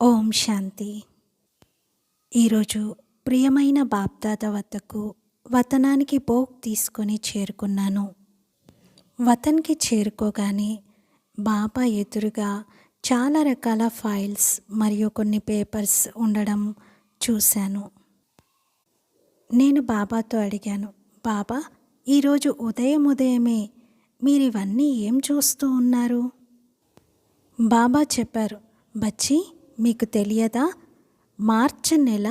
ఓం శాంతి. ఈరోజు ప్రియమైన బాప్దాద వద్దకు వతనానికి బోక్ తీసుకొని చేరుకున్నాను. వతన్కి చేరుకోగానే బాబా ఎదురుగా చాలా రకాల ఫైల్స్ మరియు కొన్ని పేపర్స్ ఉండడం చూశాను. నేను బాబాతో అడిగాను బాబా ఈరోజు ఉదయం ఉదయమే మీరు ఇవన్నీ ఏం చూస్తూ ఉన్నారు? బాబా చెప్పారు బచ్చి మీకు తెలియదా? మార్చి నెల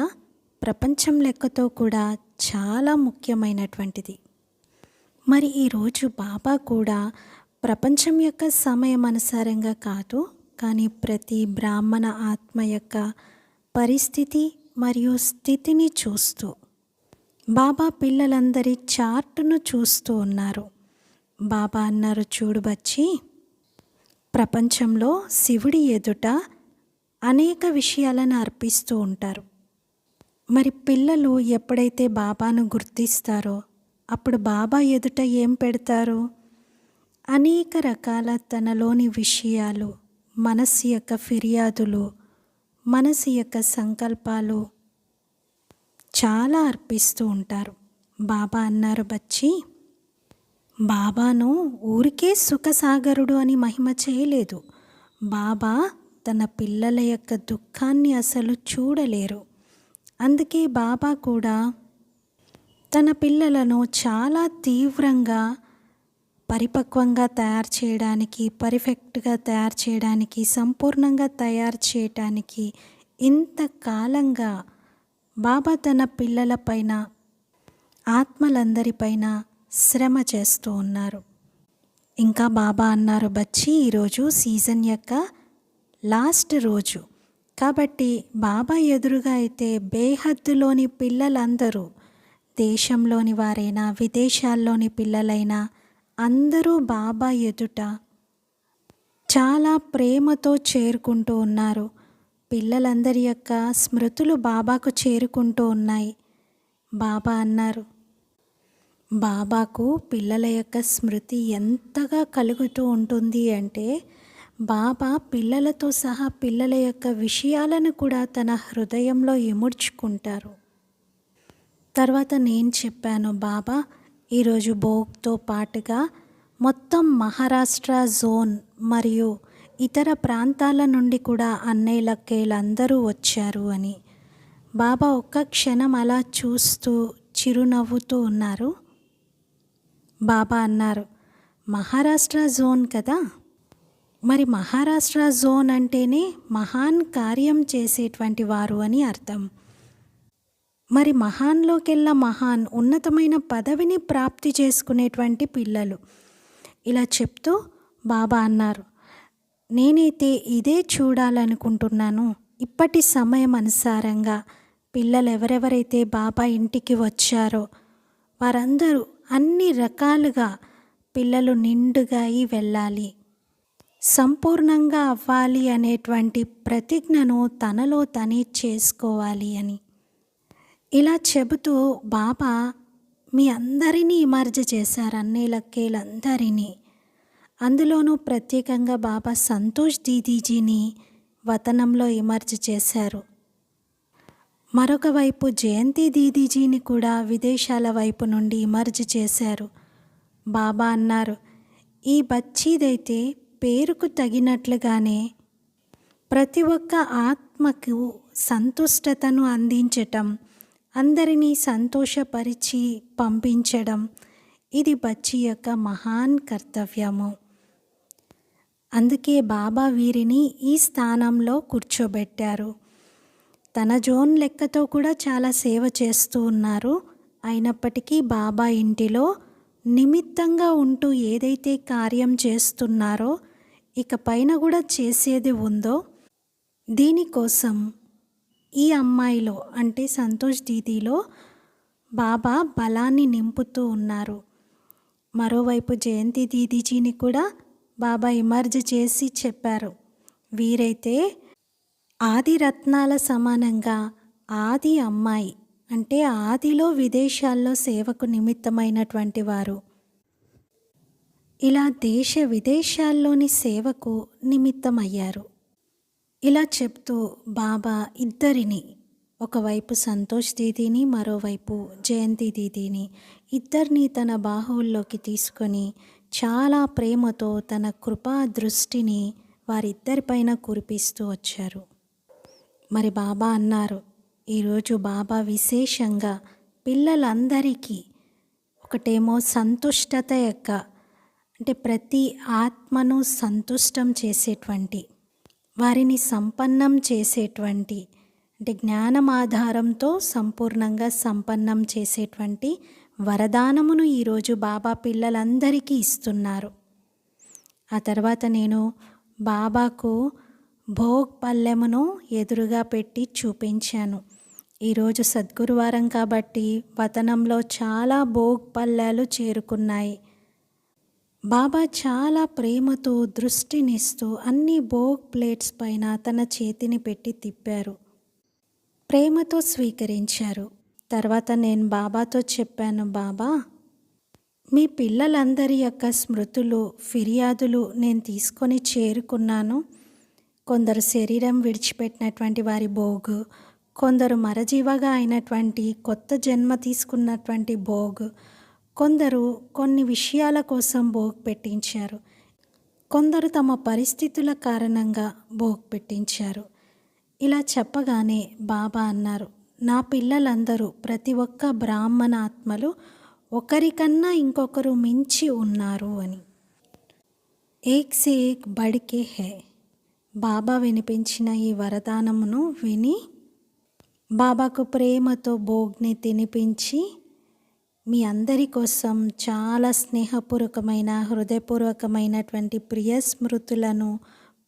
ప్రపంచం లెక్కతో కూడా చాలా ముఖ్యమైనటువంటిది. మరి ఈరోజు బాబా కూడా ప్రపంచం యొక్క సమయం అనుసారంగా కాదు కానీ ప్రతి బ్రాహ్మణ ఆత్మ యొక్క పరిస్థితి మరియు స్థితిని చూస్తూ బాబా పిల్లలందరి చార్టును చూస్తూ ఉన్నారు. బాబా అన్నారు చూడు బచ్చి ప్రపంచంలో శివుడి ఎదుట అనేక విషయాలను అర్పిస్తూ ఉంటారు. మరి పిల్లలు ఎప్పుడైతే బాబాను గుర్తిస్తారో అప్పుడు బాబా ఎదుట ఏం పెడతారు? అనేక రకాల తనలోని విషయాలు మనసు యొక్క ఫిర్యాదులు మనసు యొక్క సంకల్పాలు చాలా అర్పిస్తూ ఉంటారు. బాబా అన్నారు బచ్చి బాబాను ఊరికే సుఖసాగరుడు అని మహిమ చేయలేదు. బాబా తన పిల్లల యొక్క దుఃఖాన్ని అసలు చూడలేరు. అందుకే బాబా కూడా తన పిల్లలను చాలా తీవ్రంగా పరిపక్వంగా తయారు చేయడానికి పర్ఫెక్ట్గా తయారు చేయడానికి సంపూర్ణంగా తయారు చేయటానికి ఇంతకాలంగా బాబా తన పిల్లలపైన ఆత్మలందరిపైన శ్రమ చేస్తూ ఉన్నారు. ఇంకా బాబా అన్నారు బచ్చి ఈరోజు సీజన్ యొక్క లాస్ట్ రోజు. కాబట్టి బాబా ఎదురుగా అయితే బేహద్దులోని పిల్లలందరూ దేశంలోని వారైనా విదేశాల్లోని పిల్లలైనా అందరూ బాబా ఎదుట చాలా ప్రేమతో చేరుకుంటూ ఉన్నారు. పిల్లలందరి యొక్క స్మృతులు బాబాకు చేరుకుంటూ ఉన్నాయి. బాబా అన్నారు బాబాకు పిల్లల యొక్క స్మృతి ఎంతగా కలుగుతూ ఉంటుంది అంటే బాబా పిల్లలతో సహా పిల్లల యొక్క విషయాలను కూడా తన హృదయంలో ఇముడ్చుకుంటారు. తర్వాత నేను చెప్పాను బాబా ఈరోజు భోగ్తో పాటుగా మొత్తం మహారాష్ట్ర జోన్ మరియు ఇతర ప్రాంతాల నుండి కూడా అన్నయ్యలక్కేలందరూ వచ్చారు అని. బాబా ఒక్క క్షణం అలా చూస్తూ చిరునవ్వుతూ ఉన్నారు. బాబా అన్నారు మహారాష్ట్ర జోన్ కదా? మరి మహారాష్ట్ర జోన్ అంటేనే మహాన్ కార్యం చేసేటువంటి వారు అని అర్థం. మరి మహాన్లోకెల్లా మహాన్ ఉన్నతమైన పదవిని ప్రాప్తి చేసుకునేటువంటి పిల్లలు. ఇలా చెప్తూ బాబా అన్నారు నేనైతే ఇదే చూడాలనుకుంటున్నాను. ఇప్పటి సమయం అనుసారంగా పిల్లలు ఎవరెవరైతే బాబా ఇంటికి వచ్చారో వారందరూ అన్ని రకాలుగా పిల్లలు నిండుగా అయి వెళ్ళాలి. సంపూర్ణంగా అవ్వాలి అనేటువంటి ప్రతిజ్ఞను తనలో తనే చేసుకోవాలి అని. ఇలా చెబుతూ బాబా మీ అందరినీ ఇమర్జ చేశారు అన్నేలక్కేలందరినీ అందులోనూ ప్రత్యేకంగా బాబా సంతోష్ దీదీజీని వతనంలో ఇమర్జ్ చేశారు. మరొక వైపు జయంతి దీదీజీని కూడా విదేశాల వైపు నుండి ఇమర్జ్ చేశారు. బాబా అన్నారు ఈ బచ్చీదైతే పేరుకు తగినట్లుగానే ప్రతి ఒక్క ఆత్మకు సంతుష్టతను అందించటం అందరినీ సంతోషపరిచి పంపించడం ఇది బచ్చి యొక్క మహాన్ కర్తవ్యము. అందుకే బాబా వీరిని ఈ స్థానంలో కూర్చోబెట్టారు. తన జోన్ లెక్కతో కూడా చాలా సేవ చేస్తూ ఉన్నారు. అయినప్పటికీ బాబా ఇంటిలో నిమిత్తంగా ఉంటూ ఏదైతే కార్యం చేస్తున్నారో ఇక పైన కూడా చేసేది ఉందో దీనికోసం ఈ అమ్మాయిలో అంటే సంతోష్ దీదీలో బాబా బలాన్ని నింపుతూ ఉన్నారు. మరోవైపు జయంతి దీదీజీని కూడా బాబా ఇమర్జ్ చేసి చెప్పారు. వీరైతే ఆది రత్నాల సమానంగా ఆది అమ్మాయి అంటే ఆదిలో విదేశాల్లో సేవకు నిమిత్తమైనటువంటి వారు. ఇలా దేశ విదేశాల్లోని సేవకు నిమిత్తమయ్యారు. ఇలా చెప్తూ బాబా ఇద్దరిని ఒకవైపు సంతోష్ దీదీని మరోవైపు జయంతి దీదీని ఇద్దరిని తన బాహువుల్లోకి తీసుకొని చాలా ప్రేమతో తన కృపా దృష్టిని వారిద్దరిపైన కురిపిస్తూ వచ్చారు. మరి బాబా అన్నారు ఈరోజు బాబా విశేషంగా పిల్లలందరికీ ఒకటేమో సంతుష్టత యొక్క అంటే ప్రతి ఆత్మను సంతుష్టం చేసేటువంటి వారిని సంపన్నం చేసేటువంటి అంటే జ్ఞానం ఆధారంతో సంపూర్ణంగా సంపన్నం చేసేటువంటి వరదానమును ఈరోజు బాబా పిల్లలందరికీ ఇస్తున్నారు. ఆ తర్వాత నేను బాబాకు భోగ్ పల్లెమును ఎదురుగా పెట్టి చూపించాను. ఈరోజు సద్గురువారం కాబట్టి వతనంలో చాలా భోగ్ పల్లెలు చేరుకున్నాయి. బాబా చాలా ప్రేమతో దృష్టినిస్తూ అన్ని బోగ్ ప్లేట్స్ పైన తన చేతిని పెట్టి తిప్పారు. ప్రేమతో స్వీకరించారు. తర్వాత నేను బాబాతో చెప్పాను బాబా మీ పిల్లలందరి యొక్క స్మృతులు ఫిర్యాదులు నేను తీసుకొని చేరుకున్నాను. కొందరు శరీరం విడిచిపెట్టినటువంటి వారి భోగు కొందరు మరజీవగా అయినటువంటి కొత్త జన్మ తీసుకున్నటువంటి భోగు కొందరు కొన్ని విషయాల కోసం భోగ్ పెట్టించారు. కొందరు తమ పరిస్థితుల కారణంగా భోగ్ పెట్టించారు. ఇలా చెప్పగానే బాబా అన్నారు నా పిల్లలందరూ ప్రతి ఒక్క బ్రాహ్మణ ఆత్మలు ఒకరికన్నా ఇంకొకరు మించి ఉన్నారు అని. ఏక్ సే ఏక్ బడికే హే. బాబా వినిపించిన ఈ వరదానమును విని బాబాకు ప్రేమతో భోగ్ని తినిపించి మీ అందరి కోసం చాలా స్నేహపూర్వకమైన హృదయపూర్వకమైనటువంటి ప్రియ స్మృతులను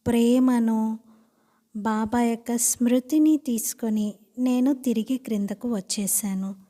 ప్రేమను బాబా యొక్క స్మృతిని తీసుకొని నేను తిరిగి క్రిందకు వచ్చేసాను.